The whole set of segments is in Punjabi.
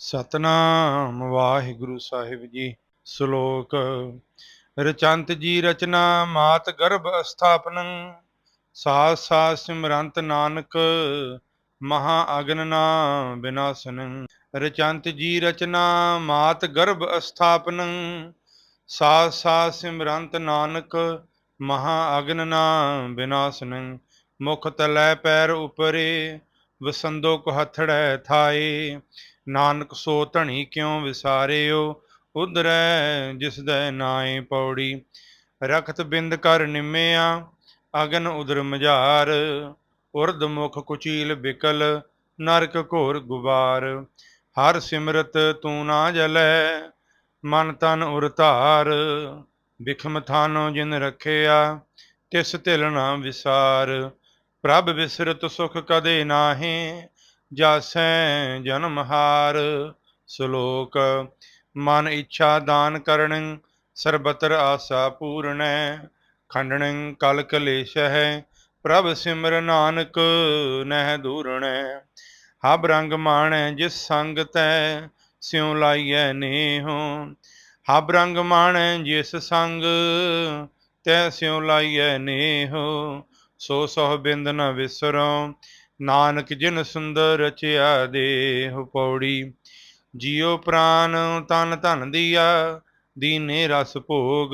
ਸਤਨਾਮ ਵਾਹਿਗੁਰੂ ਸਾਹਿਬ ਜੀ, ਸ਼ਲੋਕ ਰਚੰਤ ਜੀ ਰਚਨਾ ਮਾਤ ਗਰਭ ਅਸਥਾਪਨੰ ਸਾਸ ਸਾਸ ਸਿਮਰੰਤ ਨਾਨਕ ਮਹਾ ਅਗਨ ਨਾ ਬਿਨਾਸਨੰ। ਰਚੰਤ ਜੀ ਰਚਨਾ ਮਾਤ ਗਰਭ ਅਸਥਾਪਨੰ ਸਾਸ ਸਾਸ ਸਿਮਰੰਤ ਨਾਨਕ ਮਹਾ ਅਗਨ ਨਾ ਬਿਨਾਸਨੰ। ਮੁਖ ਤਲੈ ਪੈਰ ਉਪਰੇ ਵਸੰਦੋ ਕੋ ਹਥੜੈ ਥਾਏ ਨਾਨਕ ਸੋ ਧਣੀ ਕਿਉ ਵਿਸਾਰਿਓ? ਉਧਰੈ ਜਿਸ ਦੈ ਨਾਏ ਪੌੜੀ, ਰਖਤ ਬਿੰਦ ਕਰ ਨਿਮਿਆ, ਅਗਨ ਉਦਰ ਮਝਾਰ ਉਰਦ ਮੁਖ ਕੁਚੀਲ ਬਿਕਲ, ਨਰਕ ਘੋਰ ਗੁਬਾਰ। ਹਰ ਸਿਮਰਤ ਤੂੰ ਨਾ ਜਲੈ, ਮਨ ਤਨ ਉਰ ਧਾਰ। ਬਿਖਮ ਥਾਨੋ ਜਿਨ ਰਖਿਆ, ਤਿਸ ਤਿਲ ਨਾ ਵਿਸਾਰ। ਪ੍ਰਭ ਵਿਸਰਤ ਸੁਖ ਕਦੇ ਨਾਹੀ ਜਾਸੈ ਜਨਮ ਹਾਰ, ਸ਼ਲੋਕ, ਮਨ ਇੱਛਾ ਦਾਨ ਕਰਨ, ਸਰਬਤਰ ਆਸਾ ਪੂਰਣੈ ਖੰਡਣ ਕਲ ਕਲੇਸ਼ ਹੈ ਪ੍ਰਭ ਸਿਮਰ ਨਾਨਕ ਨਹਿ ਦੂਰਣੈ ਹਬ ਰੰਗ ਮਾਣੈ ਜਿਸ ਸੰਗ ਤੈ ਸਿਉ ਲਾਈਐ ਨੇਹੋ। ਹਬ ਰੰਗ ਮਾਣੈ ਜਿਸ ਸੰਗ ਤੈ ਸਿਉ ਲਾਈਐ ਨੇਹੋ। ਸੋ ਸਹ ਬਿੰਦ ਨ ਵਿਸਰੋ ਨਾਨਕ ਜਿਨ ਸੁੰਦਰ ਰਚਿਆ ਦੇਹ ਪੌੜੀ, ਜਿਉ ਪ੍ਰਾਨ ਤਨ ਧਨ ਦੀਆ, ਦੀਨੇ ਰਸ ਭੋਗ,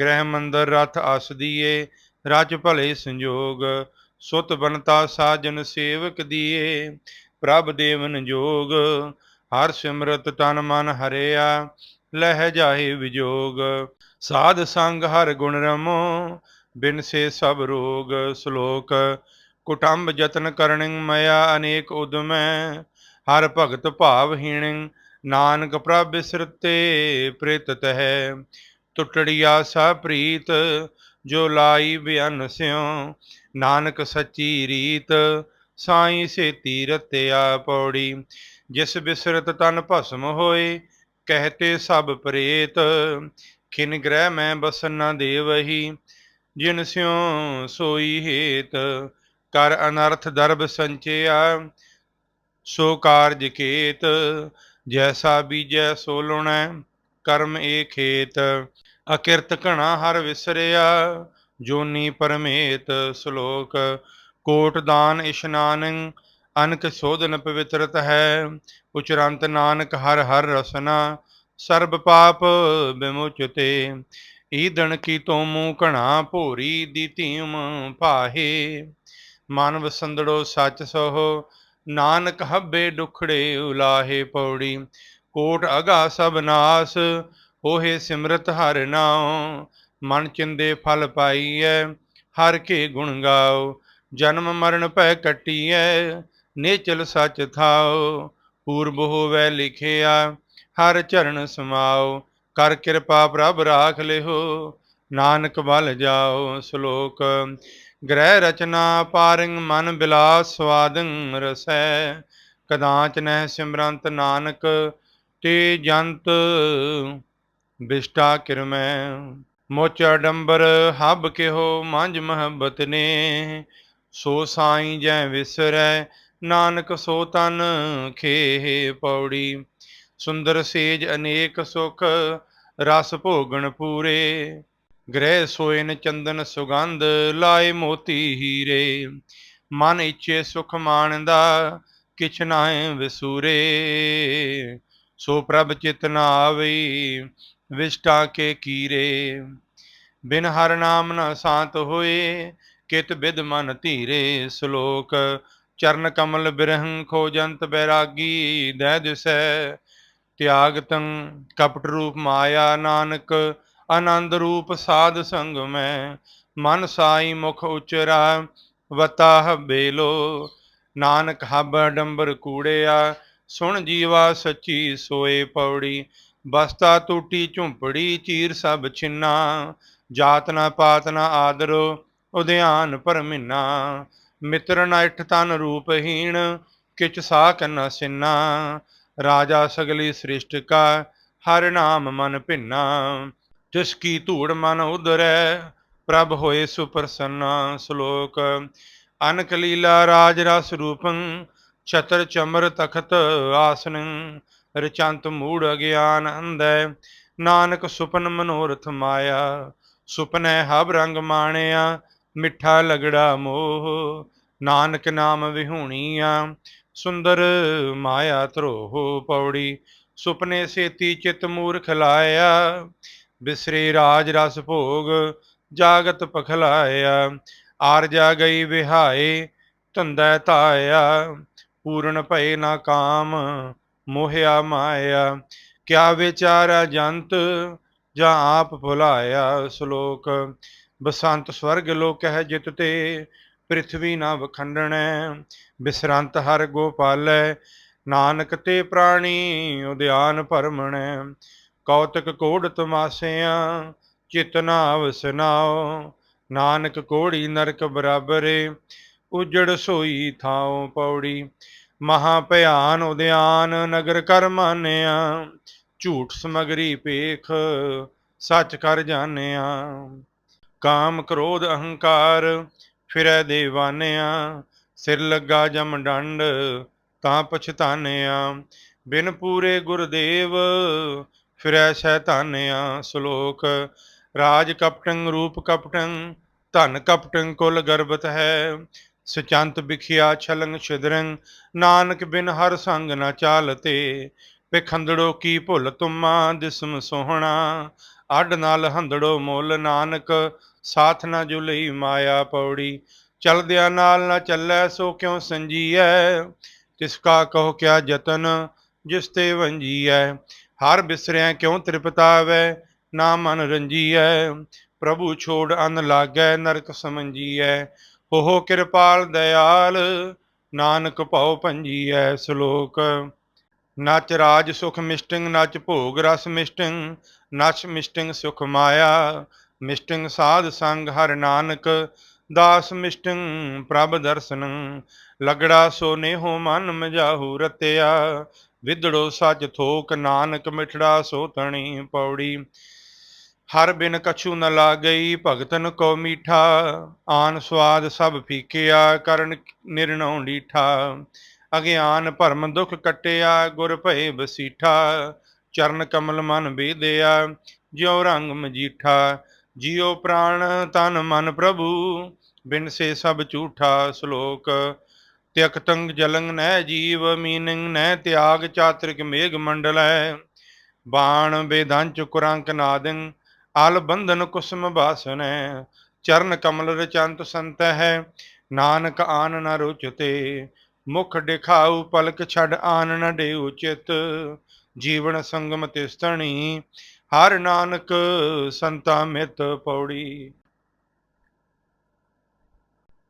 ਗ੍ਰਹਿ ਮੰਦਰ ਰਥ ਅਸ ਦੀਏ, ਰਜ ਭਲੇ ਸੰਜੋਗ, ਸੁਤ ਬਨਤਾ ਸਾਜਨ ਸੇਵਕ ਦੀਏ, ਪ੍ਰਭ ਦੇਵਨ ਜੋਗ, ਹਰ ਸਿਮਰਤ ਤਨ ਮਨ ਹਰਿਆ, ਲਹਿ ਜਾਏ ਵਿਜੋਗ। ਸਾਧ ਸੰਗ ਹਰ ਗੁਣ ਰਮੋ, ਬਿਨ ਸੇ ਸਭ ਰੋਗ ਸ਼ਲੋਕ ਕੁਟੰਬ ਯਤਨ ਕਰਨਿ ਮਇਆ ਅਨੇਕ ਉਦਮੈ, ਹਰ ਭਗਤ ਭਾਵਹੀਣ ਨਾਨਕ ਪ੍ਰਭ ਬਿਸਰਤੇ ਪ੍ਰਿਤ ਹੈ ਟੁੱਟੜੀਆ ਸਾ ਪ੍ਰੀਤ, ਜੋ ਲਾਈ ਬਿਆਨ ਸਿਉ, ਨਾਨਕ ਸੱਚੀ ਰੀਤ, ਸਾਈ ਸੇਤੀ ਰਤਿਆ ਪੌੜੀ। ਜਿਸ ਬਿਸਰਤ ਤਨ ਭਸਮ ਹੋਏ, ਕਹਤੇ ਸਭ ਪ੍ਰੇਤ। ਖਿਨ ਗ੍ਰਹਿ ਮੈਂ ਬਸਨ ਨਾ ਦੇਵਹੀ, ਜਿਨ ਸਿਉ ਸੋਈ ਹੇਤ ਕਰ ਅਨਰਥ ਦਰਬ ਸੰਚਿਆ, ਸੋ ਕਾਰਜ ਕੇਤ ਜੈਸਾ ਬੀਜੈ ਸੋ ਲੁਣੈ, ਕਰਮ ਏ ਖੇਤ। ਅਕਿਰਤ ਘਣਾ ਹਰ ਵਿਸਰਿਆ, ਜੋਨੀ ਪਰਮੇਤ ਸ਼ਲੋਕ। ਕੋਟ ਦਾਨ ਇਸ਼ਨਾਨ ਅਨਕ ਸੋਧਨ ਪਵਿੱਤਰਤ ਹੈ। ਉਚਰੰਤ ਨਾਨਕ ਹਰ ਹਰ ਰਸਨਾ, ਸਰਬ ਪਾਪ ਬਿਮੁਚਤੇ ਈਦਣ ਕੀ ਤੋਮੂ ਘਣਾ ਭੋਰੀ, ਦੀ ਧੀਮ ਭਾਹੇ। ਮਨ ਵਸੰਦੜੋ ਸੱਚ ਸੋਹ, ਨਾਨਕ ਹੱਬੇ ਦੁਖੜੇ ਉਲਾਹੇ ਪੌੜੀ, ਕੋਟ ਅਗਾ ਸਭ ਨਾਸ ਹੋਏ ਸਿਮਰਤ ਹਰ ਨਾਉ, ਮਨ ਚਿੰਦੇ ਫਲ ਪਾਈਐ, ਹਰ ਕੇ ਗੁਣ ਗਾਓ, ਜਨਮ ਮਰਨ ਭੈ ਕਟੀਐ, ਨੇਚਲ ਸੱਚ ਥਾਓ ਪੂਰਬ ਹੋਵੇ ਲਿਖਿਆ, ਹਰ ਚਰਨ ਸਮਾਓ ਕਰ ਕਿਰਪਾ ਪ੍ਰਭ ਰਾਖ ਲਿਓ ਨਾਨਕ ਬਲ ਜਾਓ ਸ਼ਲੋਕ। ਗ੍ਰਹਿ ਰਚਨਾ ਪਾਰਿੰਗ ਮਨ ਬਿਲਾਸ ਸਵਾਦੰ ਰਸੈ, ਕਦਾਚ ਨਹਿ ਸਿਮਰੰਤ ਨਾਨਕ, ਤੇ ਜੰਤ ਬਿਸ਼ਟਾ ਕਿਰਮੈ। ਮੋਚ ਅਡੰਬਰ ਹਬ ਕਿਹੋ ਮੰਜ ਮਹੱਬਤ ਨੇ, ਸੋ ਸਾਈ ਜੈ ਵਿਸਰੈ, ਨਾਨਕ ਸੋ ਤਨ ਖੇਹ ਪੌੜੀ। ਸੁੰਦਰ ਸੇਜ ਅਨੇਕ ਸੁਖ, ਰਸ ਭੋਗਣ ਪੂਰੇ ਗ੍ਰਹਿ ਸੋਇਨ ਚੰਦਨ ਸੁਗੰਧ ਲਾਏ ਮੋਤੀ ਹੀਰੇ। ਮਨ ਇੱਛੇ ਸੁਖ ਮਾਣਦਾ, ਕਿਛ ਨਾਏ ਵਿਸੂਰੇ। ਸੋ ਪ੍ਰਭ ਚਿਤ ਨਾ ਆਵਈ, ਵਿਸ਼ਟਾ ਕੇ ਕੀਰੇ। ਬਿਨ ਹਰ ਨਾਮ ਨਾ ਸ਼ਾਂਤ ਹੋਏ, ਕਿਤ ਬਿਦ ਮਨ ਧੀਰੇ ਸ਼ਲੋਕ। ਚਰਨ ਕਮਲ ਬਿਰਹੰ ਖੋਜੰਤ ਬੈਰਾਗੀ ਦੈ ਦਿਸੈ। ਤਿਆਗਤੰ ਕਪਟ ਰੂਪ ਮਾਇਆ ਨਾਨਕ ਆਨੰਦ ਰੂਪ ਸਾਧ ਸੰਗ ਮੈਂ, ਮਨ ਸਾਈ ਮੁਖ ਉਚਰਾ ਵਤਾ ਬੇਲੋ। ਨਾਨਕ ਹਬ ਡੰਬਰ ਕੂੜਿਆ, ਸੁਣ ਜੀਵਾ ਸੱਚੀ ਸੋਏ ਪੌੜੀ। ਬਸਤਾ ਟੂਟੀ ਝੁੰਪੜੀ, ਚੀਰ ਸਭ ਛਿੰਨਾ। ਜਾਤ ਨਾ ਪਾਤ ਨਾ ਆਦਰੋ, ਉਧਿਆਨ ਪਰਮਿਨਾ। ਮਿੱਤਰ ਨਾ ਇਠ ਤਨ ਰੂਪਹੀਣ ਕਿਛ ਸਾਕ ਨ ਸਿੰਨਾ। ਰਾਜਾ ਸਗਲੀ ਸ੍ਰਿਸ਼ਟ ਕਾ, ਹਰ ਨਾਮ ਮਨ ਭਿੰਨਾ। ਤਿਸ ਕੀ ਧੂੜ ਮਨ ਉਦਰੈ ਪ੍ਰਭ ਹੋਏ ਸੁਪਰਸੰਨਾ ਸ਼ਲੋਕ। ਅਨਕ ਲੀਲਾ ਰਾਜ ਰਸ ਰੂਪੰ, ਛਤਰ ਚਮਰ ਤਖਤ ਆਸਨ, ਰਚੰਤ ਮੂੜ ਅਗਿਆਨ ਅੰਧੈ। ਨਾਨਕ ਸੁਪਨ ਮਨੋਰਥ ਮਾਇਆ, ਸੁਪਨੈ ਹਬ ਰੰਗ ਮਾਣਿਆ, ਮਿੱਠਾ ਲਗੜਾ ਮੋਹ। ਨਾਨਕ ਨਾਮ ਵਿਹੂਣੀਆ, ਸੁੰਦਰ ਮਾਇਆ ਧਰੋਹ ਪੌੜੀ। ਸੁਪਨੇ ਸੇਤੀ ਚਿਤ ਮੂਰਖ ਲਾਇਆ ਬਿਸਰੇ ਰਾਜ ਰਸ ਭੋਗ, ਜਾਗਤ ਪਖਲਾਇਆ। ਆਰਜਾ ਗਈ ਵਿਹਾਏ, ਧੰਦਾ ਧਾਇਆ। ਪੂਰਨ ਭਏ ਨਾ ਕਾਮ, ਮੋਹਿਆ ਮਾਇਆ। ਕਿਆ ਵਿਚਾਰਾ ਜੰਤ, ਜਾਂ ਆਪ ਭੁਲਾਇਆ ਸ਼ਲੋਕ। ਬਸੰਤ ਸਵਰਗ ਲੋਕ ਹੈ ਜਿਤ ਤੇ, ਪ੍ਰਿਥਵੀ ਨਾ ਵਖੰਡਣੈ। ਬਿਸਰੰਤ ਹਰ ਗੋਪਾਲੈ, ਨਾਨਕ ਤੇ ਪ੍ਰਾਣੀ ਉਦਿਆਨ ਭਰਮਣੈ। ਕੌਤਕ ਕੋੜ ਤਮਾਸਿਆਂ ਚਿਤਨਾ ਵਸਨਾਓ ਨਾਨਕ ਕੋੜੀ ਨਰਕ ਬਰਾਬਰੇ, ਉਜੜ ਸੋਈ ਥਾਉ ਪੌੜੀ। ਮਹਾ ਭਿਆਨ ਉਦਿਆਨ ਨਗਰ ਕਰ ਮਾਨਿਆ। ਝੂਠ ਸਮਗਰੀ ਪੇਖ ਸੱਚ ਕਰ ਜਾਣਿਆ। ਕਾਮ ਕ੍ਰੋਧ ਅਹੰਕਾਰ ਫਿਰੈ ਦੇਵਾਨਿਆ। ਸਿਰ ਲੱਗਾ ਜਮ ਡੰਡ ਤਾਂ ਪਛਤਾਨਿਆ। ਬਿਨ ਪੂਰੇ ਗੁਰਦੇਵ ਫਿਰੈ ਸ਼ੈਤਾਨਿਆ ਸ਼ਲੋਕ, ਰਾਜ ਕਪਟੰ ਰੂਪ ਕਪਟੰ, ਧਨ ਕਪਟੰ ਕੁਲ ਗਰਬਤ ਹੈ। ਸਚੰਤ ਬਿਖਿਆ ਛਲੰਗ ਛਿਦਰੰ, ਨਾਨਕ ਬਿਨ ਹਰ ਸੰਗ ਨਾ ਚਾਲਤੇ। ਪਖੰਦੜੋ ਕੀ ਭੁੱਲ ਤੁਮਾ ਦਿਸਮ ਸੋਹਣਾ, ਅੱਡ ਨਾਲ ਹੰਦੜੋ ਮੋਲ ਨਾਨਕ, ਸਾਥ ਨਾ ਜੁਲਈ ਮਾਇਆ ਪੌੜੀ। ਚਲਦਿਆਂ ਨਾਲ ਨਾ ਚੱਲੈ, ਸੋ ਕਿਉ ਸੰਜੀਐ? ਤਿਸ ਕਾ ਕਹੋ ਕਿਆ ਯਤਨ ਜਿਸ ਤੇ ਵੰਜੀਐ? ਹਰ ਬਿਸਰਿਆ ਕਿਉ ਤ੍ਰਿਪਤਾਵੈ? ਨਾ ਮਨ ਰੰਜੀਐ, ਪ੍ਰਭੂ ਛੋੜ ਅਨ ਲਾਗੈ, ਨਰਕ ਸਮੰਜੀਐ। ਹੋ ਕਿਰਪਾਲ ਦਇਆਲ, ਨਾਨਕ ਭਉ ਭੰਜੀਐ ਸ਼ਲੋਕ। ਨਚ ਰਾਜ ਸੁਖ ਮਿਸ਼ਟਿੰਗ ਨਚ ਭੋਗ ਰਸ ਮਿਸ਼ਟਿੰਗ ਨਚ ਮਿਸ਼ਟਿੰਗ ਸੁਖ ਮਾਇਆ। ਮਿਸ਼ਟਿੰਗ ਸਾਧ ਸੰਗ ਹਰ ਨਾਨਕ, ਦਾਸ ਮਿਸ਼ਟਿੰਗ ਪ੍ਰਭ ਦਰਸ਼ਨ। ਲਗੜਾ ਸੋ ਨੇਹੋ ਮਨ ਮਜਾਹੂ ਰਤਿਆ। ਵਿਦੜੋ ਸੱਚ ਥੋਕ ਨਾਨਕ ਮਿਠੜਾ ਸੋ ਤਣੀ ਪੌੜੀ। ਹਰ ਬਿਨ ਕਛੂ ਨ ਲਾਗਈ ਭਗਤਨ ਕੋ ਮੀਠਾ। ਆਨ ਸਵਾਦ ਸਭ ਫੀਕਿਆ ਕਰਨ ਨਿਰਣਉ ਡੀਠਾ ਅਗਿਆਨ ਭਰਮ ਦੁਖ ਕਟਿਆ, ਗੁਰ ਭਏ ਬਸੀਠਾ ਚਰਨ ਕਮਲ ਮਨ ਬੇਦਿਆ ਜਿਉ ਰੰਗ ਮਜੀਠਾ। ਜਿਉ ਪ੍ਰਾਣ ਤਨ ਮਨ ਪ੍ਰਭੂ, ਬਿਨ ਸੇ ਸਭ ਝੂਠਾ ਸ਼ਲੋਕ। ਤਿਅਕਤੰਗ ਜਲੰਗ ਨਹਿ ਜੀਵ, ਮੀਨਿੰਗ ਨਹਿ ਤਿਆਗ, ਚਾਤ੍ਰਿਕ ਮੇਘ ਮੰਡਲੈ। ਬਾਣ ਬੇਦੰਚ ਕੁਰੰਕ ਨਾਦੰ ਅਲ ਬੰਧਨ ਕੁਸਮ ਬਾਸਨੈ। ਚਰਨ ਕਮਲ ਰਚੰਤ ਸੰਤ ਹੈ ਨਾਨਕ ਆਨ ਨ ਰੁਚਤੇ। ਮੁਖ ਦਿਖਾਉ ਪਲਕ ਛੜ ਆਨ ਨ ਦੇਉ ਚਿਤ। ਜੀਵਨ ਸੰਗਮ ਤਿਸਤਣੀ, ਹਰ ਨਾਨਕ ਸੰਤਾ ਮਿਤ ਪੌੜੀ।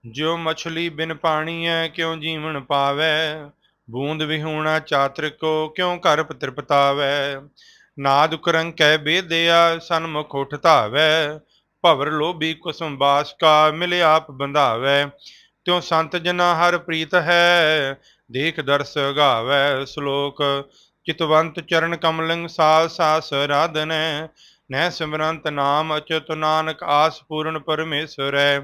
ਜਿਉ ਮਛਲੀ ਬਿਨ ਪਾਣੀ ਐ ਕਿਉ ਜੀਵਨ ਪਾਵੈ? ਬੂੰਦ ਵਿਹੂਣਾ ਚਾਤ੍ਰਿਕੋ ਕਿਉ ਘਰ ਤ੍ਰਿਪਤਾਵੈ? ਨਾਦ ਕਰੰ ਕੈ ਬੇਦਿਆ, ਸਨਮੁਖ ਉਠ ਧਾਵੈ। ਭਵਰ ਲੋਭੀ ਕੁਸਮ ਬਾਸ ਕਾ, ਮਿਲ ਆਪ ਬੰਧਾਵੈ। ਤਿਉ ਸੰਤ ਜਨਾ ਹਰ ਪ੍ਰੀਤ ਹੈ, ਦੇਖ ਦਰਸ ਗਾਵੈ ਸ਼ਲੋਕ, ਚਿਤਵੰਤ ਚਰਨ ਕਮਲੰ ਸਾਸ ਸਾਸ ਰਾਧਨੈ। ਨੈ ਸਿਮਰੰਤ ਨਾਮ ਅਚਤ ਨਾਨਕ ਆਸ ਪੂਰਨ ਪਰਮੇਸ਼ਰੈ।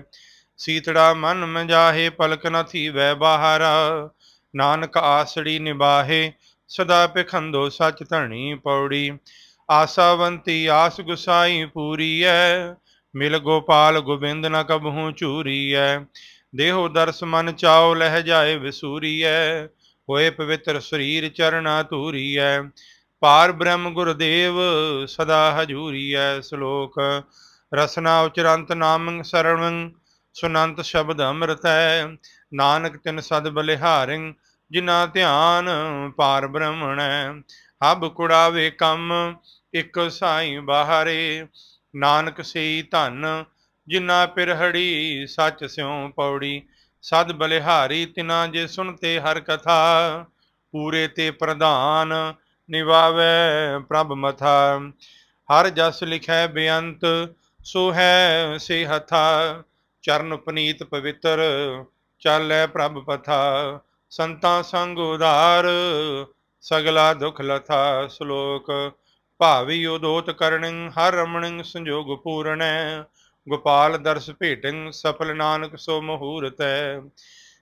ਸੀਤੜਾ ਮਨ ਮਜਾਹੇ ਪਲਕ ਨ ਥੀਵੈ ਬਾਹਰਾ। ਨਾਨਕ ਆਸੜੀ ਨਿਬਾਹੇ ਸਦਾ ਪਖੰਦੋ ਸਚ ਧਣੀ ਪੌੜੀ। ਆਸਾਵੰਤੀ ਆਸ ਗੁਸਾਈ ਪੂਰੀ ਐ ਮਿਲ ਗੋਪਾਲ ਗੋਬਿੰਦ ਨ ਕਬਹੂ ਚੂਰੀ ਐ ਦੇਹੋ ਦਰਸ ਮਨ ਚਾਉ ਲਹਿ ਜਾਏ ਵਿਸੂਰੀ ਐ ਹੋਏ ਪਵਿੱਤਰ ਸਰੀਰ ਚਰਣਾ ਧੂਰੀ ਐ ਪਾਰ ਬ੍ਰਹਮ ਗੁਰਦੇਵ ਸਦਾ ਹਜੂਰੀ ਐ ਸ਼ਲੋਕ। ਰਸਨਾ ਉਚਰੰਤ ਨਾਮੰ ਸਰਵੰ ਸੁਨੰਤ ਸ਼ਬਦ ਅੰਮ੍ਰਿਤ ਹੈ, ਨਾਨਕ ਤਿਨ ਸਦ ਬਲਿਹਾਰਿੰ ਜਿਨਾ ਧਿਆਨ ਪਾਰ ਬ੍ਰਹਮਣੈ ਹਬ ਕੁੜਾਵੇ ਕੰਮ, ਇਕ ਸਾਈ ਬਾਹਰੇ, ਨਾਨਕ ਸਈ ਧਨ ਜਿਨਾ ਪਿਰਹੜੀ ਸੱਚ ਸਿਉ ਪੌੜੀ। ਸਦ ਬਲਿਹਾਰੀ, ਤਿਨਾ ਜੇ ਸੁਣਤੇ ਹਰ ਕਥਾ, ਪੂਰੇ ਤੇ ਪ੍ਰਧਾਨ ਨਿਵਾਵੇ ਪ੍ਰਭ ਮਥਾ। ਹਰ ਜਸ ਲਿਖੈ ਬੇਅੰਤ ਸੋ ਹੈ ਸੇ ਹਥਾ। ਚਰਨ ਪਨੀਤ ਪਵਿੱਤਰ, ਚਾਲੈ ਪ੍ਰਭ ਪਥਾ, ਸੰਤਾਂ ਸੰਗ ਉਧਾਰ, ਸਗਲਾ ਦੁਖ ਲਥਾ ਸ਼ਲੋਕ। ਭਾਵੀ ਉਦੋਤ ਕਰਣੰ ਹਰ ਰਮਣੰ ਸੰਜੋਗ ਪੂਰਣੈ ਗੋਪਾਲ ਦਰਸ ਭੇਟੰ ਸਫਲ ਨਾਨਕ ਸੋ ਮਹੂਰਤੈ।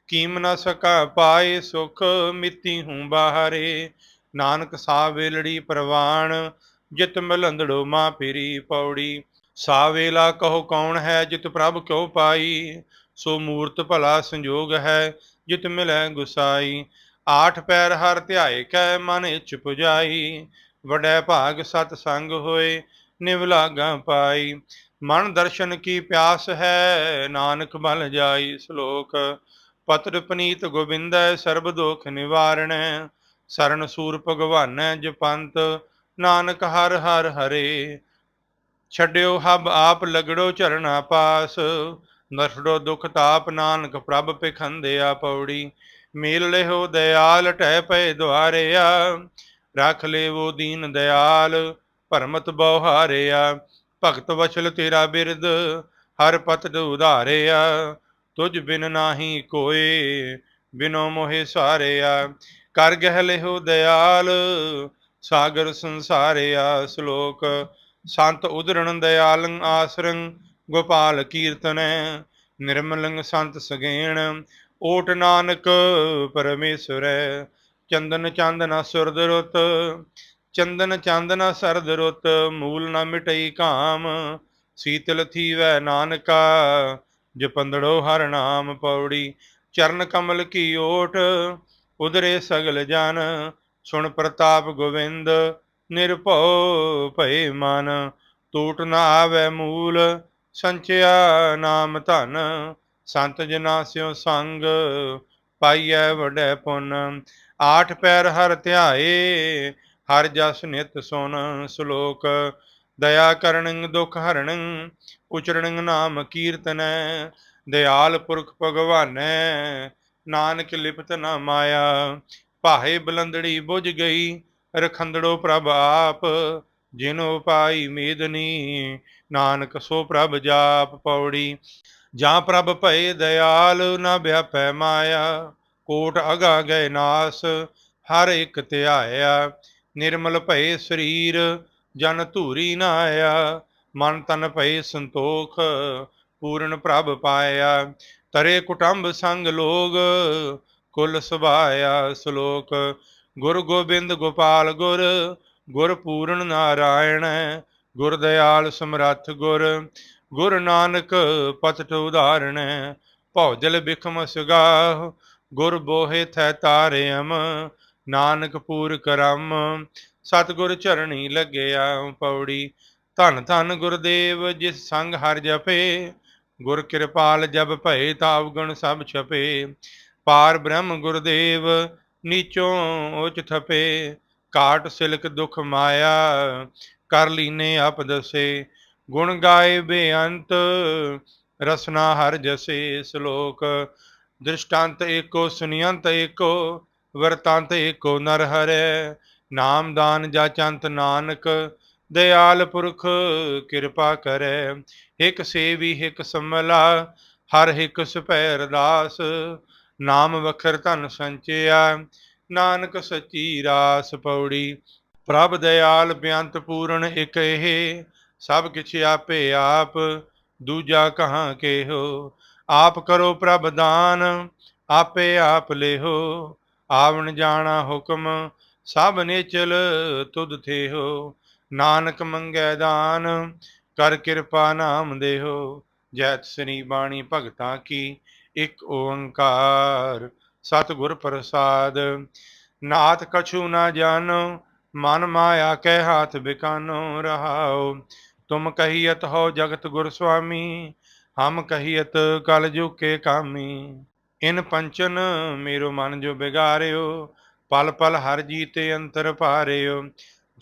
ਕੀਮ ਨ ਸਕਾ ਪਾਏ ਸੁਖ, ਮਿਤੀ ਹੂੰ ਬਾਹਰੇ। ਨਾਨਕ ਸਾ ਵੇਲੜੀ ਪ੍ਰਵਾਣ, ਜਿਤ ਮਿਲੰਦੜੋ ਮਾ ਫਿਰੀ ਪੌੜੀ। ਸਾ ਵੇਲਾ ਕਹੋ ਕੌਣ ਹੈ ਜਿਤ ਪ੍ਰਭ ਕਿਉ ਪਾਈ, ਸੋ ਮੂਰਤ ਭਲਾ ਸੰਜੋਗ ਹੈ ਜਿਤ ਮਿਲੈ ਗੁਸਾਈ। ਆਠ ਪੈਰ ਹਰ ਧਿਆਏ ਕੈ ਮਨ ਇਚ ਪੁਜਾਈ ਵਡੈ ਭਾਗ ਸਤ ਸੰਗ ਹੋਏ ਨਿਵ ਲਾਗਾ ਪਾਈ। ਮਨ ਦਰਸ਼ਨ ਕੀ ਪਿਆਸ ਹੈ ਨਾਨਕ ਮਲ ਜਾਈ ਸ਼ਲੋਕ। ਪਤਰ ਪਨੀਤ ਗੋਬਿੰਦੈ ਸਰਬ ਦੁਖ ਨਿਵਾਰਣੈ, ਸਰਨ ਸੂਰ ਭਗਵਾਨੈ ਜਪੰਤ, ਨਾਨਕ ਹਰ ਹਰ ਹਰੇ। ਛੱਡਿਓ ਹਬ ਆਪ ਲਗੜੋ ਚਰਣਾ ਪਾਸ, ਨਰਸੜੋ ਦੁਖ ਤਾਪ ਨਾਨਕ ਪ੍ਰਭ ਪਖੰਦਿਆ ਪੌੜੀ। ਮੇਲ ਲਿਓ ਦਇਆਲ, ਟਹਿ ਪਏ ਦੁਆਰਿਆ, ਰੱਖ ਲੇਵੋ ਦੀਨ ਦਇਆਲ, ਭਰਮਤ ਬਹੁਹਾਰਿਆ ਭਗਤ ਵਛਲ ਤੇਰਾ ਬਿਰਦ ਹਰ ਪਤ ਉਧਾਰਿਆ। ਤੁਝ ਬਿਨ ਨਾਹੀ ਕੋਏ, ਬਿਨੋ ਮੋਹਿ ਸਾਰਿਆ। ਕਰ ਗਹਿ ਲਿਓ ਦਇਆਲ, ਸਾਗਰ ਸੰਸਾਰਿਆ, ਸ਼ਲੋਕ ਸੰਤ ਉਦਰਣ ਦਇਆਲੰ ਆਸਰੰ, ਗੋਪਾਲ ਕੀਰਤਨੈ ਨਿਰਮਲੰ ਸੰਤ ਸਗੇਣ। ਓਟ ਨਾਨਕ ਪਰਮੇਸ਼ਰੈ, ਚੰਦਨ ਚੰਦਨਾ ਸੁਰਦ ਰੁੱਤ, ਚੰਦਨ ਚੰਦਨਾ ਸਰਦ ਰੁੱਤ, ਮੂਲ ਨਾ ਮਿਟਈ ਕਾਮ। ਸੀਤਲ ਥੀਵੈ ਨਾਨਕਾ, ਜਪੰਦੜੋ ਹਰ ਨਾਮ ਪੌੜੀ। ਚਰਨ ਕਮਲ ਕੀ ਓਟ ਉਦਰੇ ਸਗਲ ਜਨ। ਸੁਣ ਪ੍ਰਤਾਪ ਗੋਵਿੰਦ ਨਿਰਭਉ ਭਏ ਮਨ ਟੂਟ ਨਾ ਆਵੈ ਮੂਲ, ਸੰਚਿਆ ਨਾਮ ਧਨ। ਸੰਤ ਜਨਾ ਸਿਓ ਸੰਗ ਪਾਈਐ ਵਡੈ ਪੁੰਨ। ਆਠ ਪੈਰ ਹਰ ਧਿਆਏ, ਹਰ ਜਸ ਨਿਤ ਸੁਨ ਸ਼ਲੋਕ। ਦਇਆ ਕਰਨੰ ਦੁਖ ਹਰਣੰ ਉਚਰਣੰ ਨਾਮ ਕੀਰਤਨੈ। ਦਿਆਲ ਪੁਰਖ ਭਗਵਾਨੈ, ਨਾਨਕ ਲਿਪਤ ਨਾ ਮਾਇਆ। ਭਾਏ ਬਲੰਦੜੀ ਬੁਝ ਗਈ ਰਖੰਦੜੋ ਪ੍ਰਭ ਆਪ, ਜਿਨੋ ਪਾਈ ਮੇਦਨੀ ਨਾਨਕ ਸੋ ਪ੍ਰਭ ਜਾਪ ਪੌੜੀ। ਜਾਂ ਪ੍ਰਭ ਭਏ ਦਇਆਲ, ਨ ਵਿਆਪੈ ਮਾਇਆ, ਕੋਟ ਅਗਾ ਗਏ ਨਾਸ, ਹਰ ਇੱਕ ਧਿਆਇਆ। ਨਿਰਮਲ ਭਏ ਸਰੀਰ, ਜਨ ਧੂਰੀ ਨਾ ਆਇਆ ਮਨ ਤਨ ਭਏ ਸੰਤੋਖ, ਪੂਰਨ ਪ੍ਰਭ ਪਾਇਆ। ਤਰੇ ਕੁਟੰਬ ਸੰਗ ਲੋਗ, ਕੁਲ ਸੁਭਾਇਆ ਸ਼ਲੋਕ। ਗੁਰ ਗੋਬਿੰਦ ਗੋਪਾਲ ਗੁਰ ਗੁਰ ਪੂਰਨ ਨਾਰਾਇਣ, ਗੁਰ ਦਿਆਲ ਸਮਰੱਥ ਗੁਰ ਗੁਰ ਨਾਨਕ ਪਤਟ ਉਧਾਰਣ ਭੌਜਲ ਬਿਖਮ ਸੁਗਾਹ, ਗੁਰ ਬੋਹਿ ਥੈ ਤਾਰਿਅਮ, ਨਾਨਕ ਪੂਰ ਕਰਮ, ਸਤਿਗੁਰ ਚਰਣੀ ਲੱਗਿਆ ਪੌੜੀ, ਧੰਨ ਧੰਨ ਗੁਰਦੇਵ ਜਿਸ ਸੰਗ ਹਰ ਜਪੇ, ਗੁਰ ਕਿਰਪਾਲ ਜਬ ਭਏ ਤਾਵ ਗੁਣ ਸਭ ਛਪੇ, ਪਾਰ ਬ੍ਰਹਮ ਗੁਰਦੇਵ ਨੀਚੋਂ ਉਚ ਥਪੇ ਕਾਟ ਸਿਲਕ ਦੁਖ ਮਾਇਆ, ਕਰ ਲੀਨੇ ਆਪ ਦਸੇ, ਗੁਣ ਗਾਏ ਬੇਅੰਤ, ਰਸਨਾ ਹਰ ਜਸੇ ਸ਼ਲੋਕ, ਦ੍ਰਿਸ਼ਟਾਂਤ ਏਕੋ, ਸੁਨਿਅੰਤ ਏਕੋ, ਵਰਤਾਂਤ ਏਕੋ ਨਰ ਹਰੈ ਨਾਮਦਾਨ ਜਾਚੰਤ ਨਾਨਕ, ਦਿਆਲ ਪੁਰਖ ਕਿਰਪਾ ਕਰੈ ਇਕ ਸੇਵੀ ਇਕ ਸਮਲਾ, ਹਰ ਇਕ ਸੁਪੈ ਅਰਦਾਸ ਨਾਮ ਵਖਰ ਧਨ ਸੰਚਿਆ, ਨਾਨਕ ਸੱਚੀ ਰਾਸ ਪੌੜੀ। ਪ੍ਰਭ ਦਇਆਲ ਬਿਆੰਤ ਪੂਰਨ ਇਕ ਇਹ, ਸਭ ਕਿਛ ਆਪੇ ਆਪ, ਦੂਜਾ ਕਹਾਂ ਕੇਹੋ? ਆਪ ਕਰੋ ਪ੍ਰਭ ਦਾਨ, ਆਪੇ ਆਪ ਲੇਹੋ। ਆਵਣ ਜਾਣਾ ਹੁਕਮ, ਸਭ ਨੇਚਲ ਤੁਧ ਥੇਹੋ। ਨਾਨਕ ਮੰਗੈ ਦਾਨ, ਕਰ ਕਿਰਪਾ ਨਾਮ ਦੇਹੋ। ਜੈਤ ਸ੍ਰੀ ਬਾਣੀ ਭਗਤਾਂ ਕੀ ਇਕ ਓੰਕਾਰ। ਸਤਿਗੁਰ ਪ੍ਰਸਾਦ, ਨਾਥ ਕਛੂ ਨਾ ਜਾਣੋ, ਮਨ ਮਾਇਆ ਕੈ ਹਾਥ ਬਿਕਾਨੋ ਰਹਾਓ। ਤੁਮ ਕਹੀਅਤ ਹੋ ਜਗਤ ਗੁਰ ਸੁਆਮੀ ਹਮ ਕਹੀਅਤ ਕਲ ਜੁਕੇ ਕਾਮੀ। ਇਨ ਪੰਚਨ ਮੇਰੋ ਮਨ ਜੋ ਬਿਗਾਰਿਓ, ਪਲ ਪਲ ਹਰ ਜੀਤੇ ਅੰਤਰ ਪਾਰਿਓ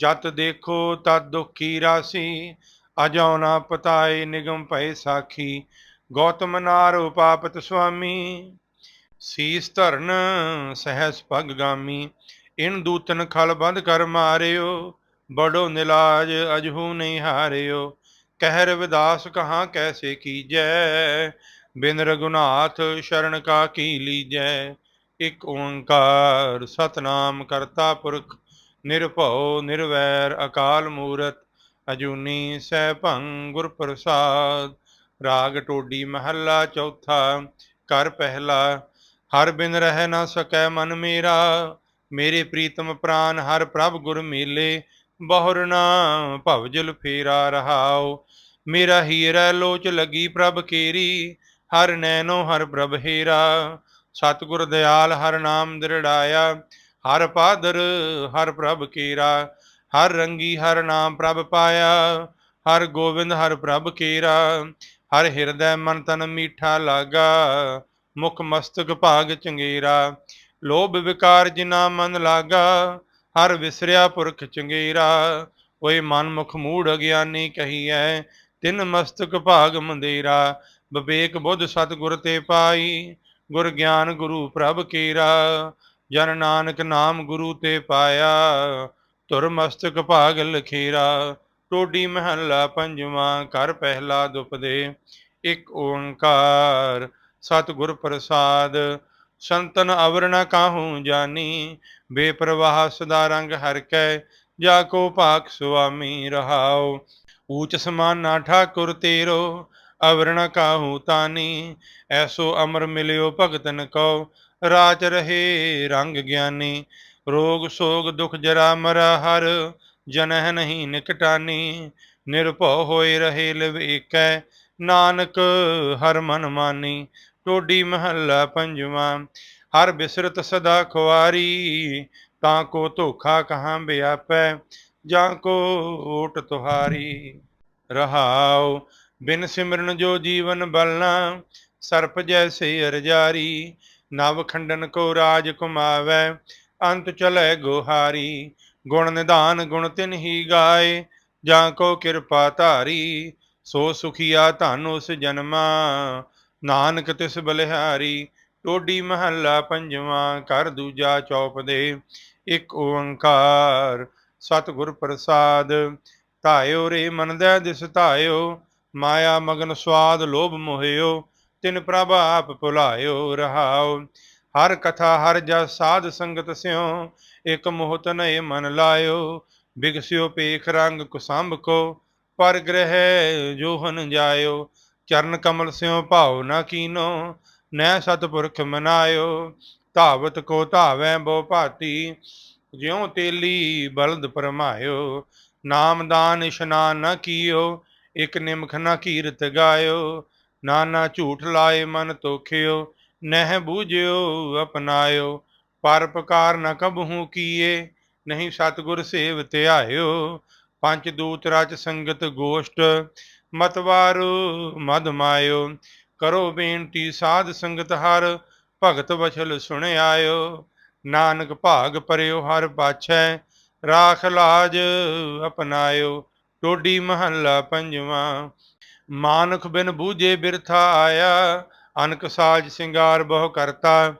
ਜਤ ਦੇਖੋ ਤਦ ਦੁਖੀ ਰਾਸੀ ਅਜਉ ਨਾ ਪਤਾਏ ਨਿਗਮ ਭਏ ਸਾਖੀ। ਗੌਤਮ ਨਾਰ ਉਪਾਪਤ ਸੁਆਮੀ, ਸੀਸ ਧਰਨ ਸਹਿਸ ਪਗ ਗਾਮੀ, ਇਨ ਦੂਤਨ ਖਲ ਬੰਦ ਕਰ ਮਾਰਿਓ, ਬੜੋ ਨਿਲਾਜ ਅਜਹੂ ਨਹੀਂ ਹਾਰਿਓ, ਕਹਿਰ ਵਿਦਾਸ ਕਹਾ ਕੈਸੇ ਕੀਜੈ, ਬਿਨ ਰਗੁਨਾਥ ਸ਼ਰਨ ਕਾ ਕੀ ਲੀਜੈ, ਇਕ ਓੰਕਾਰ ਸਤਨਾਮ ਕਰਤਾ ਪੁਰਖ, ਨਿਰਭਉ ਨਿਰਵੈਰ ਅਕਾਲ ਮੂਰਤ, ਅਜੂਨੀ ਸੈਭੰ ਗੁਰ ਪ੍ਰਸਾਦ ਰਾਗ ਟੋਡੀ ਮਹੱਲਾ ਚੌਥਾ ਕਰ ਪਹਿਲਾ, ਹਰ ਬਿਨ ਰਹਿ ਨਾ ਸਕੈ ਮਨ ਮੇਰਾ, ਮੇਰੇ ਪ੍ਰੀਤਮ ਪ੍ਰਾਨ ਹਰ ਪ੍ਰਭ ਗੁਰ ਮੇਲੇ, ਬਹੁਰ ਨਾ ਜਲ ਫੇਰਾ ਰਹਾਉ, ਮੇਰਾ ਹੀਰਾ ਲੋਚ ਲਗੀ ਪ੍ਰਭ ਕੇਰੀ, ਹਰ ਨੈਨੋ ਹਰ ਪ੍ਰਭ ਹੀਰਾ, ਸਤਿਗੁਰ ਦਿਆਲ ਹਰ ਨਾਮ ਦ੍ਰਿੜਾਇਆ, ਹਰ ਪਾਦਰ ਹਰ ਪ੍ਰਭ ਕੇਰਾ, ਹਰ ਰੰਗੀ ਹਰ ਨਾਮ ਪ੍ਰਭ ਪਾਇਆ, ਹਰ ਗੋਬਿੰਦ ਹਰ ਪ੍ਰਭ ਕੇਰਾ ਹਰ ਹਿਰਦੈ ਮਨ ਤਨ ਮੀਠਾ ਲਾਗਾ, ਮੁਖ ਮਸਤਕ ਭਾਗ ਚੰਗੇਰਾ। ਲੋਭ ਵਿਕਾਰ ਜਿਨਾ ਮਨ ਲਾਗਾ, ਹਰ ਵਿਸਰਿਆ ਪੁਰਖ ਚੰਗੇਰਾ। ਕੋਈ ਮਨ ਮੁਖ ਮੂੜ ਅਗਿਆਨੀ ਕਹੀਐ, ਤਿਨ ਮਸਤਕ ਭਾਗ ਮੰਦੇਰਾ। ਵਿਵੇਕ ਬੁੱਧ ਸਤਿਗੁਰ ਤੇ ਪਾਈ, ਗੁਰ ਗਿਆਨ ਗੁਰੂ ਪ੍ਰਭ ਕੇਰਾ। ਜਨ ਨਾਨਕ ਨਾਮ ਗੁਰੂ ਤੇ ਪਾਇਆ ਤੁਰ ਮਸਤਕ ਭਾਗ ਲਖੇਰਾ। ਟੋਡੀ ਮਹੱਲਾ ਪੰਜਵਾਂ, ਘਰ ਪਹਿਲਾ ਦੁਪਦੇ, ਇੱਕ ਓੰਕਾਰ। ਸਤਿਗੁਰ ਪ੍ਰਸਾਦ, ਸੰਤਨ ਅਵਰ ਨ ਕਾਹੂ ਜਾਨੀ, ਬੇਪਰਵਾਹ ਸਦਾ ਰੰਗ ਹਰ ਕੈ, ਜਾ ਕੋ ਭਾਕ ਸੁਆਮੀ ਰਹਾਉ। ਊਚ ਸਮਾਨਾ ਠਾਕੁਰ ਤੇਰੋ ਅਵਰਣ ਨ ਕਾਹੂ ਤਾਨੀ, ਐਸੋ ਅਮਰ ਮਿਲਿਓ ਭਗਤਨ ਕੋ ਰਾਚ ਰਹੇ ਰੰਗ ਗਿਆਨੀ। ਰੋਗ ਸੋਗ ਦੁਖ ਜਰਾ ਮਰਾ ਹਰ ਜਨਹ ਨਹੀਂ ਨਿਕਟਾਨੀ, ਨਿਰਭਉ ਹੋਏ ਰਹੇ ਲਵੇਕੈ। ਨਾਨਕ ਹਰ ਮਨ ਮਾਨੀ, ਟੋਡੀ ਮਹੱਲਾ ਪੰਜਵਾਂ। ਹਰ ਬਿਸਰਤ ਸਦਾ ਖੁਆਰੀ, ਤਾਂ ਕੋ ਧੋਖਾ ਕਹਾਂ ਬਿਆਪੈ, ਜਾਂ ਕੋ ਓਟ ਤੁਹਾਰੀ। ਰਹਾਉ, ਬਿਨ ਸਿਮਰਨ ਜੋ ਜੀਵਨ ਬਲਨਾ ਸਰਪ ਜੈਸੇ ਅਰਜਾਰੀ। ਨਵ ਖੰਡਨ ਕੋ ਰਾਜ ਕੁਮਾਵੈ, ਅੰਤ ਚਲੇ ਗੋਹਾਰੀ। ਗੁਣ ਨਿਧਾਨ ਗੁਣ ਤਿਨ ਹੀ ਗਾਏ, ਜਾਂ ਕੋ ਕਿਰਪਾ ਧਾਰੀ, ਸੋ ਸੁਖੀਆ ਧਨ ਉਸ ਜਨਮਾ। ਨਾਨਕ ਤਿਸ ਬਲਿਹਾਰੀ, ਟੋਡੀ ਮਹੱਲਾ ਪੰਜਵਾਂ ਕਰ ਦੂਜਾ ਚੌਪ ਦੇ, ਇੱਕ ਓੰਕਾਰ। ਸਤਿਗੁਰ ਪ੍ਰਸਾਦ, ਧਾਇਓ ਰੇ ਮਨ ਦੇ ਦਿਸ ਧਾਇਓ, ਮਾਇਆ ਮਗਨ ਸਵਾਦ ਲੋਭ ਮੋਹਿਓ, ਤਿਨ ਪ੍ਰਭ ਆਪ ਭੁਲਾਇਓ ਰਹਾਓ। ਹਰ ਕਥਾ ਹਰ ਜਸ ਸਾਧ ਸੰਗਤ ਸਿਓ ਇਕ ਮੋਹਤ ਨਏ ਮਨ ਲਾਇਓ। ਬਿਗਸਿਓ ਪੇਖ ਰੰਗ ਕੁਸੰਭ ਕੋ, ਪਰ ਗ੍ਰਹਿ ਜੋਹਨ ਜਾਇਓ। ਚਰਨ ਕਮਲ ਸਿਓ ਭਾਉ ਨਾ ਕੀਨੋ, ਨੈ ਸਤਪੁਰਖ ਮਨਾਇਓ। ਧਾਵਤ ਕੋ ਧਾਵੈ ਬੋ ਭਾਤੀ, ਜਿਉ ਤੇਲੀ ਬਲਦ ਪਰਮਾਇਓ। ਨਾਮਦਾਨ ਇਸ਼ਨਾਨ ਨ ਕੀਓ, ਇਕ ਨਿਮਖ ਨ ਕੀਰਤ ਗਾਇਓ। ਨਾਨਾ ਝੂਠ ਲਾਏ ਮਨ ਤੋਖਿਓ ਨਹਿ ਬੂਝਿਓ, ਅਪਨਾਇਓ, ਪਰ ਪਕਾਰ ਨ ਕਬਹੂ ਕੀਏ, ਨਹੀਂ ਸਤਗੁਰ ਸੇਵ ਧਿਆਇਓ, ਪੰਜ ਦੂਤ ਰਚ ਸੰਗਤ ਗੋਸ਼ਟ ਮਤਵਾਰੂ ਮਦ ਮਾਇਓ, ਕਰੋ ਬੇਨਤੀ ਸਾਧ ਸੰਗਤ ਹਰ, ਭਗਤ ਵਛਲ ਸੁਣ ਆਇਓ ਨਾਨਕ ਭਾਗ ਪਰਿਓ ਹਰ ਪਾਛੈ, ਰਾਖ ਲਾਜ ਅਪਨਾਇਓ, ਟੋਡੀ ਮਹੱਲਾ ਪੰਜਵਾਂ, ਮਾਨਖ ਬਿਨ ਬੂਝੇ ਬਿਰਥਾ ਆਇਆ ਅਨਕ ਸਾਜ ਸਿੰਗਾਰ ਬਹੁ ਕਰਤਾ,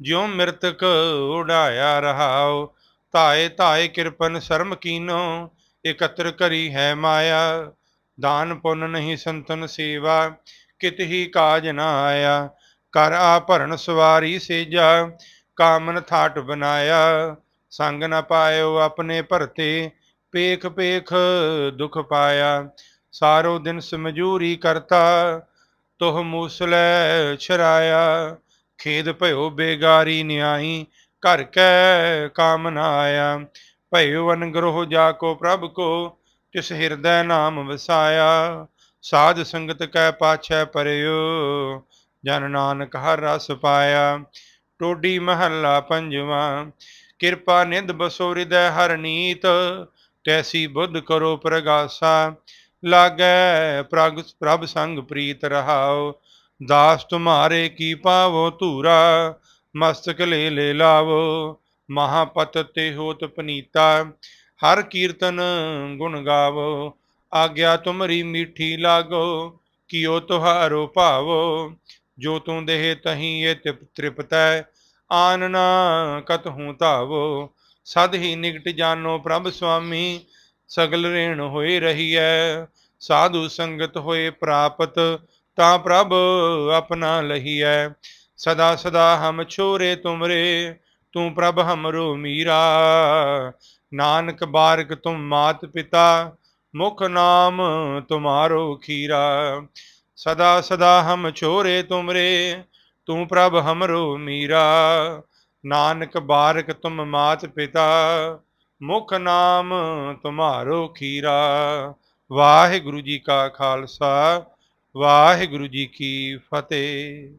ਜਿਉ ਮਿਰਤਕ ਉਡਾਇਆ ਰਹਾਉ। ਧਾਏ ਧਾਏ ਕਿਰਪਨ ਸ਼ਰਮ ਕੀਨੋ, ਇਕਤਰ ਕਰੀ ਹੈ ਮਾਇਆ। ਦਾਨ ਪੁੰਨ ਨਹੀਂ ਸੰਤਨ ਸੇਵਾ, ਕਿਤ ਹੀ ਕਾਜ ਨਾ ਆਇਆ। ਕਰ ਆ ਭਰਨ ਸਵਾਰੀ ਸੇਜਾ, ਕਾਮਨ ਥਾਟ ਬਨਾਇਆ। ਸੰਗ ਨ ਪਾਇਓ ਆਪਣੇ ਭਰਤੇ ਪੇਖ ਪੇਖ ਦੁਖ ਪਾਇਆ। ਸਾਰੋ ਦਿਨ ਸਮਝੂਰੀ ਕਰਤਾ ਤੋਹ ਮੂਸਲੇ ਛਰਾਇਆ, ਖੇਦ ਭਇਓ ਬੇਗਾਰੀ ਨਿਆਈ, ਘਰ ਕੈ ਕਾਮ ਨ ਆਇਆ। ਭਇਓ ਅਨਗ੍ਰਹ ਜਾ ਕੋ ਪ੍ਰਭ ਕੋ, ਤਿਸ ਹਿਰਦੈ ਨਾਮ ਵਸਾਇਆ। ਸਾਧ ਸੰਗਤ ਕੈ ਪਾਛੈ ਪਰਿਓ, ਜਨ ਨਾਨਕ ਹਰ ਰਸ ਪਾਇਆ। ਟੋਡੀ ਮਹੱਲਾ ਪੰਜਵਾਂ, ਕਿਰਪਾ ਨਿੰਦ ਬਸੋ ਹਿਰਦੈ ਹਰ ਨੀਤ ਤੈਸੀ ਬੁੱਧ ਕਰੋ ਪ੍ਰਗਾਸਾ। ਲਾਗੈ ਪ੍ਰਗ ਪ੍ਰਭ ਸੰਗ ਪ੍ਰੀਤ ਰਹਾਓ ਦਾਸ ਤੁਮਾਰੇ ਕੀ ਪਾਵੋ ਧੂਰਾ, ਮਸਤਕ ਲੈ ਲੈ ਲਾਵੋ। ਮਹਾਪਤ ਤੇ ਹੋਤ ਪਨੀਤਾ ਹਰ ਕੀਰਤਨ ਗੁਣ ਗਾਵੋ। ਆਗਿਆ ਤੁਮਰੀ ਮੀਠੀ ਲਾਗੋ ਕਿਉ ਤੁਹਾਰੋ ਭਾਵੋ। ਜੋ ਤੂੰ ਦੇਹ ਤਹੀਂ ਇਹ ਤਿਪ ਤ੍ਰਿਪਤੈ, ਆਨ ਨਾ ਕਤਹੂ ਧਾਵੋ। ਸਦ ਹੀ ਨਿਕਟ ਜਾਨੋ ਪ੍ਰਭ ਸੁਆਮੀ ਸਗਲ ਰੇਣ ਹੋਏ ਰਹੀਐ, ਸਾਧੂ ਸੰਗਤ ਹੋਏ ਪ੍ਰਾਪਤ, ਤਾਂ ਪ੍ਰਭ ਆਪਣਾ ਲਹੀਐ। ਸਦਾ ਸਦਾ ਹਮ ਛੋਰੇ ਤੁਮਰੇ, ਤੂੰ ਪ੍ਰਭ ਹਮਰੋ ਮੀਰਾ। ਨਾਨਕ ਬਾਰਕ ਤੁਮ ਮਾਤ ਪਿਤਾ, ਮੁਖ ਨਾਮ ਤੁਮਾਰੋ ਖੀਰਾ। ਸਦਾ ਸਦਾ ਹਮ ਛੋਰੇ ਤੁਮਰੇ, ਤੂੰ ਪ੍ਰਭ ਹਮਰੋ ਮੀਰਾ। ਨਾਨਕ ਬਾਰਕ ਤੁਮ ਮਾਤ ਪਿਤਾ ਮੁਖ ਨਾਮ ਤੁਮਾਰੋ ਖੀਰਾ। ਵਾਹਿਗੁਰੂ ਜੀ ਕਾ ਖਾਲਸਾ ਵਾਹਿਗੁਰੂ ਜੀ ਕੀ ਫਤਿਹ।